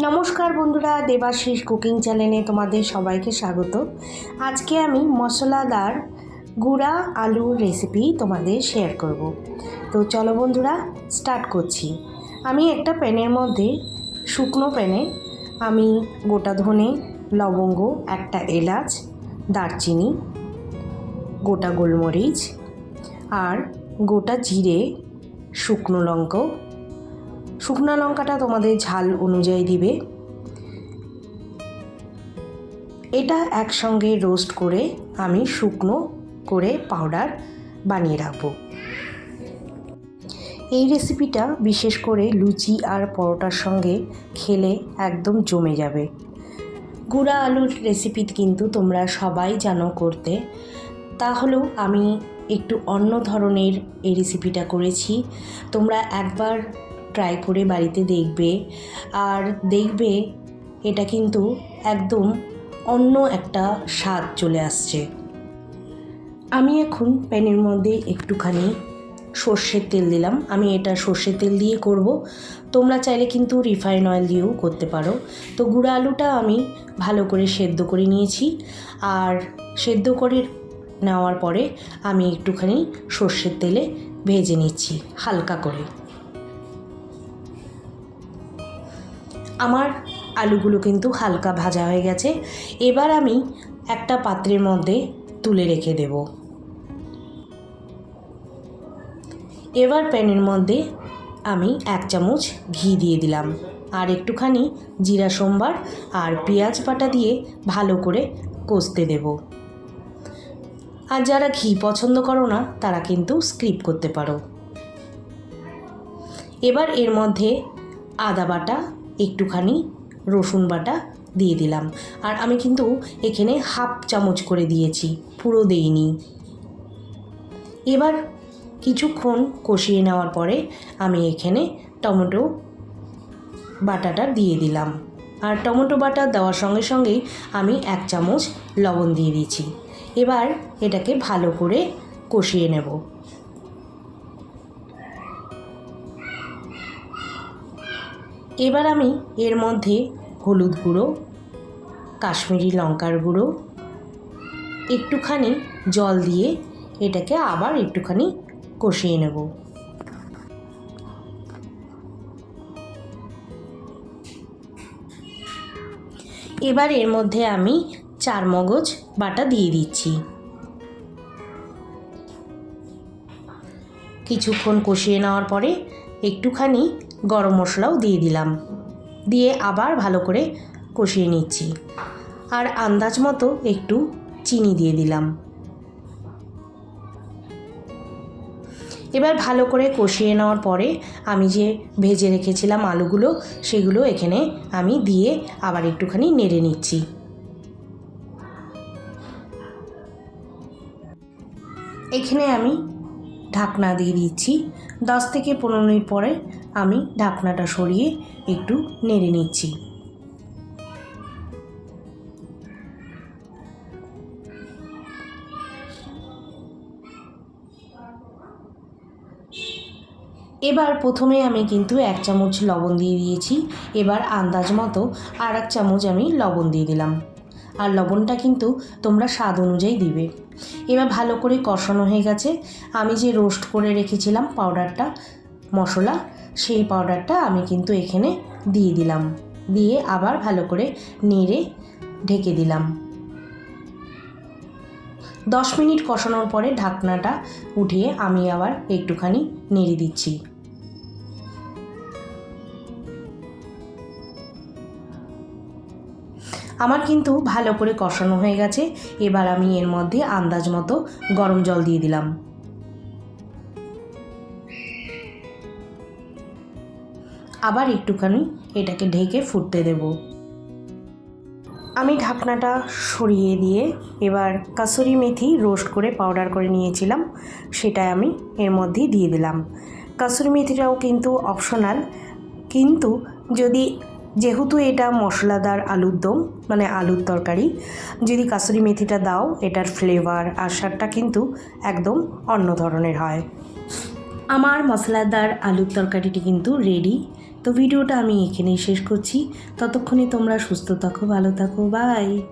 নমস্কার বন্ধুরা, দেবাশিস কুকিং চ্যানেলে তোমাদের সবাইকে স্বাগত। আজকে আমি মশলাদার গুঁড়া আলুর রেসিপি তোমাদের শেয়ার করব। তো চলো বন্ধুরা স্টার্ট করছি। আমি একটা প্যানের মধ্যে শুকনো প্যানে আমি গোটা ধনে, লবঙ্গ, একটা এলাচ, দারচিনি, গোটা গোলমরিচ আর গোটা জিরে, শুকনো লঙ্কা শুকনো লঙ্কাটা তোমাদের ঝাল অনুযায়ী দিবে। এটা একসঙ্গে রোস্ট করে আমি শুকনো করে পাউডার বানিয়ে রাখব। এই রেসিপিটা বিশেষ করে লুচি আর পরোটার সঙ্গে খেলে একদম জমে যাবে। গুঁড়া আলুর রেসিপি কিন্তু তোমরা সবাই জানো করতে। তাহলেও আমি একটু অন্য ধরনের এই রেসিপিটা করেছি। তোমরা একবার ট্রাই করে বাড়িতে দেখবে। আর দেখবে এটা কিন্তু একদম অন্য একটা স্বাদ চলে আসছে। আমি এখন প্যানের মধ্যে একটুখানি সর্ষের তেল দিলাম। আমি এটা সর্ষের তেল দিয়ে করব। তোমরা চাইলে কিন্তু রিফাইন অয়েল দিয়েও করতে পারো। তো গুঁড়া আলুটা আমি ভালো করে সেদ্ধ করে নিয়েছি। আর সেদ্ধ করে নেওয়ার পরে আমি একটুখানি সর্ষের তেলে ভেজে নিচ্ছি হালকা করে। আমার আলুগুলো কিন্তু হালকা ভাজা হয়ে গেছে। এবার আমি একটা পাত্রের মধ্যে তুলে রেখে দেব। এবার প্যানের মধ্যে আমি এক চামচ ঘি দিয়ে দিলাম। আর একটুখানি জিরা সোমবার আর পেঁয়াজ বাটা দিয়ে ভালো করে কষতে দেব। আর যারা ঘি পছন্দ করো না, তারা কিন্তু স্ক্রিপ করতে পারো। এবার এর মধ্যে আদা বাটা একটুখানি রসুন বাটা দিয়ে দিলাম। আর আমি কিন্তু এখানে হাফ চামচ করে দিয়েছি, পুরো দেইনি। এবার কিছুক্ষণ কষিয়ে নেওয়ার পরে আমি এখানে টমেটো বাটাটা দিয়ে দিলাম। আর টমেটো বাটা দেওয়ার সঙ্গে সঙ্গেই আমি এক চামচ লবণ দিয়ে দিয়েছি। এবার এটাকে ভালো করে কষিয়ে নেব। এবার আমি এর মধ্যে হলুদ গুঁড়ো, কাশ্মীরি লঙ্কার গুঁড়ো, একটুখানি জল দিয়ে এটাকে আবার একটুখানি কষিয়ে নেব। এবার এর মধ্যে আমি চার মগজ বাটা দিয়ে দিচ্ছি। কিছুক্ষণ কষিয়ে নেওয়ার পরে একটুখানি গরম মশলাও দিয়ে দিলাম। দিয়ে আবার ভালো করে কষিয়ে নিচ্ছি। আর আন্দাজ মতো একটু চিনি দিয়ে দিলাম। এবার ভালো করে কষিয়ে নেওয়ার পরে আমি যে ভেজে রেখেছিলাম আলুগুলো, সেগুলো এখানে আমি দিয়ে আবার একটুখানি নেড়ে নিচ্ছি। এখানে আমি ঢাকনা দিয়ে দিচ্ছি। দশ থেকে পনেরো মিনিট পরে আমি ঢাকনাটা সরিয়ে একটু নেড়ে নিচ্ছি। এবার প্রথমে আমি কিন্তু এক চামচ লবণ দিয়ে দিয়েছি। এবার আন্দাজ মতো আর এক চামচ আমি লবণ দিয়ে দিলাম। আর লবণটা কিন্তু তোমরা স্বাদ অনুযায়ী দিবে। এবার ভালো করে কষানো হয়ে গেছে। আমি যে রোস্ট করে রেখেছিলাম পাউডারটা, মশলা, সেই পাউডারটা আমি কিন্তু এখানে দিয়ে দিলাম। দিয়ে আবার ভালো করে নেড়ে ঢেকে দিলাম। দশ মিনিট কষানোর পরে ঢাকনাটা উঠিয়ে আমি আবার একটুখানি নেড়ে দিচ্ছি। আমার কিন্তু ভালো করে কষানো হয়ে গেছে। এবার আমি এর মধ্যে আন্দাজ মতো গরম জল দিয়ে দিলাম। আবার একটুখানি এটাকে ঢেকে ফুটতে দেব। আমি ঢাকনাটা সরিয়ে দিয়ে এবার কাসুরি মেথি রোস্ট করে পাউডার করে নিয়েছিলাম। সেটা আমি এর মধ্যেই দিয়ে দিলাম। কাসুরি মেথিটাও কিন্তু অপশনাল। কিন্তু যদি যেহেতু এটা মশলাদার আলুর দম মানে আলুর তরকারি, যদি কাসুরি মেথিটা দাও, এটার ফ্লেভার আর স্বাদটা কিন্তু একদম অন্য ধরনের হয়। আমার মশলাদার আলুর তরকারিটি কিন্তু রেডি তো ভিডিওটা আমি এখানেই শেষ করছি। ততক্ষণে তোমরা সুস্থ থাকো, ভালো থাকো বাই